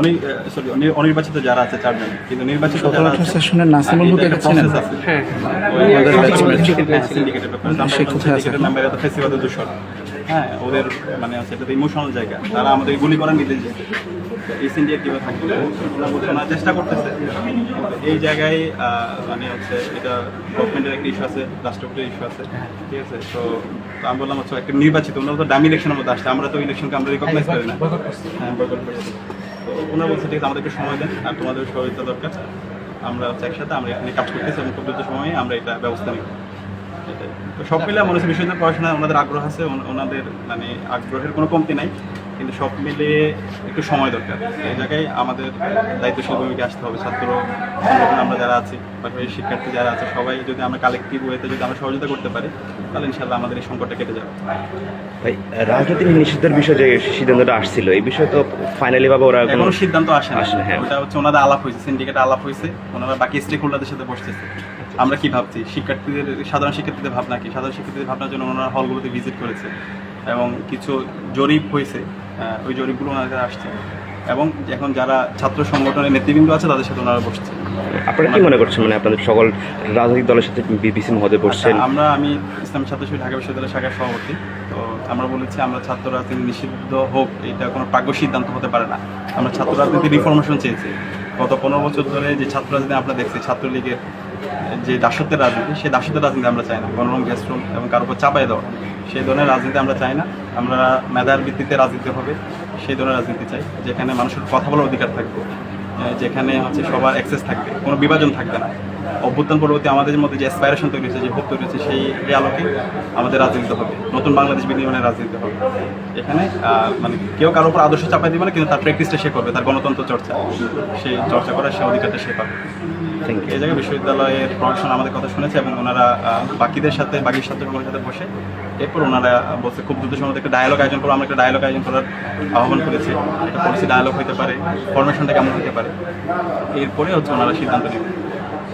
উনি সরি অনির্বাচিত যারা আছে চারজন কিন্তু নির্বাচিত যারা আছে সেশনের নাসিমুল এটা হুকে চেনেন process আছে। হ্যাঁ ওই আমাদের batchmate। হ্যাঁ, ব্যাপারে। আমরা সে বলছি কোথায় আছে syndicate-এর নামে এরা তো ফেসিবাদের দূষণ। হ্যাঁ ওদের মানে হচ্ছে এটা ইমোশনাল জায়গা। তারা আমাদের গুলি করার নির্দেশ দিচ্ছে এই সিন্ডিকেট কীভাবে থাকবে? ওনারা চেষ্টা করতেছে। এই জায়গায় মানে হচ্ছে এটা গভর্নমেন্টের একটা ইস্যু আছে রাষ্ট্রপতির ইস্যু আছে। ঠিক আছে? তো আমি বললাম হচ্ছে একটা নির্বাচিত ওনারা তো ডামি ইলেকশনের মধ্যে আসছে। আমরা তো ইলেকশনকে আমরা রিকগনাইজ করি না। হ্যাঁ boycott করছি। তো ওনারা বলছে ঠিক আছে আমাদের সময় দেন আর তোমাদের সহযোগিতা দরকার। আমরা হচ্ছে একসাথে আমরা এখানে কাজ করতেছি এবং খুব দ্রুত সময়ে আমরা এটা ব্যবস্থা নিই তো সব মিলে মনে হচ্ছে বিশ্ববিদ্যালয় পড়াশোনায় ওনাদের আগ্রহ আছে, ওন- ওনাদের মানে আগ্রহের কোনো কমতি নাই, কিন্তু সব মিলে একটু সময় দরকার। এই জায়গায় আমাদের দায়িত্বশীল ভূমিকা আসতে হবে, ছাত্র আমরা যারা আছি পাশাপাশি শিক্ষার্থী যারা আছে সবাই যদি আমরা কালেক্টিভ ওয়েতে যদি আমরা সহযোগিতা করতে পারি তাহলে ইনশাল্লাহ আমাদের এই সংকটটা কেটে যাবে। ভাই রাজনৈতিক নিষিদ্ধের বিষয়ে যে সিদ্ধান্তটা আসছিল এই বিষয়ে তো ফাইনালি ভাবে ওরা কোনো সিদ্ধান্ত আসে না হ্যাঁ। ওটা হচ্ছে ওনাদের আলাপ হয়েছে সিন্ডিকেটে আলাপ হয়েছে ওনারা বাকি স্টেক হোল্ডারদের সাথে বসতেছে। আমরা কি ভাবছি? শিক্ষার্থীদের সাধারণ শিক্ষার্থীদের ভাবনা কি? সাধারণ শিক্ষার্থীদের ভাবনার জন্য ওনারা হলগুলোতে ভিজিট করেছে এবং কিছু জরিপ হয়েছে ওই জরিপগুলো ওনাদের আসছে। এবং এখন যারা ছাত্র সংগঠনের নেতৃবৃন্দ আছে তাদের সাথে ওনারা বসছে। আপনারা কি মনে করছেন? মানে আপনাদের সকল রাজনৈতিক দলের সাথে বিপিসি মহোদয় বসছেন। আচ্ছা, আমরা আমি ইসলাম ছাত্র শিবির ঢাকা বিশ্ববিদ্যালয় শাখার সভাপতি। তো আমরা বলেছি আমরা ছাত্র রাজনীতি নিষিদ্ধ হোক এটা কোনো প্রাজ্ঞ সিদ্ধান্ত হতে পারে না। আমরা ছাত্র রাজনীতির রিফরমেশন চেয়েছি। গত পনেরো বছর ধরে যে ছাত্র রাজনীতি আমরা দেখছি ছাত্রলীগের যে দাসত্বের রাজনীতি সেই দাসত্বের রাজনীতি আমরা চাই না। গণরম গ্যাস্ট্রোম এবং কারোর উপর চাপাই দেওয়া। সেই ধরনের রাজনীতি আমরা চাই না। আমরা মেধার ভিত্তিতে রাজনীতি হবে সেই ধরনের রাজনীতি চাই যেখানে মানুষের কথা বলার অধিকার থাকবে। যেখানে হচ্ছে সবার অ্যাক্সেস থাকবে কোনো বিভাজন থাকবে না। অভ্যুত্থান পরবর্তী আমাদের মধ্যে যে অ্যাসপাইরেশন তৈরি হয়েছে যে হোপ তৈরি হয়েছে সেই আলোকে আমাদের রাজনীতি হবে। নতুন বাংলাদেশ বিনির্মাণের রাজনীতি হবে। এখানে মানে কেউ কারোর উপর আদর্শ চাপাই দিবে না কিন্তু তার প্র্যাকটিসটা সে করবে তার গণতন্ত্র চর্চা। সেই চর্চা করার সে অধিকারটা সে পাবে। থ্যাংক ইউ এই জায়গায় বিশ্ববিদ্যালয়ের প্রশাসন আমাদের কথা শুনেছে এবং ওনারা বাকিদের সাথে বাকি ছাত্রগুলোর সাথে বসে এরপর ওনারা বলছে খুব দ্রুত সময় একটা ডায়ালগ আয়োজন করব। আমরা একটা ডায়ালগ আয়োজন করার আহ্বান করেছি। একটা পলিসি ডায়ালগ হতে পারে ফরমেশনটা কেমন হতে পারে। এরপরে হচ্ছে ওনারা সিদ্ধান্ত নেবেন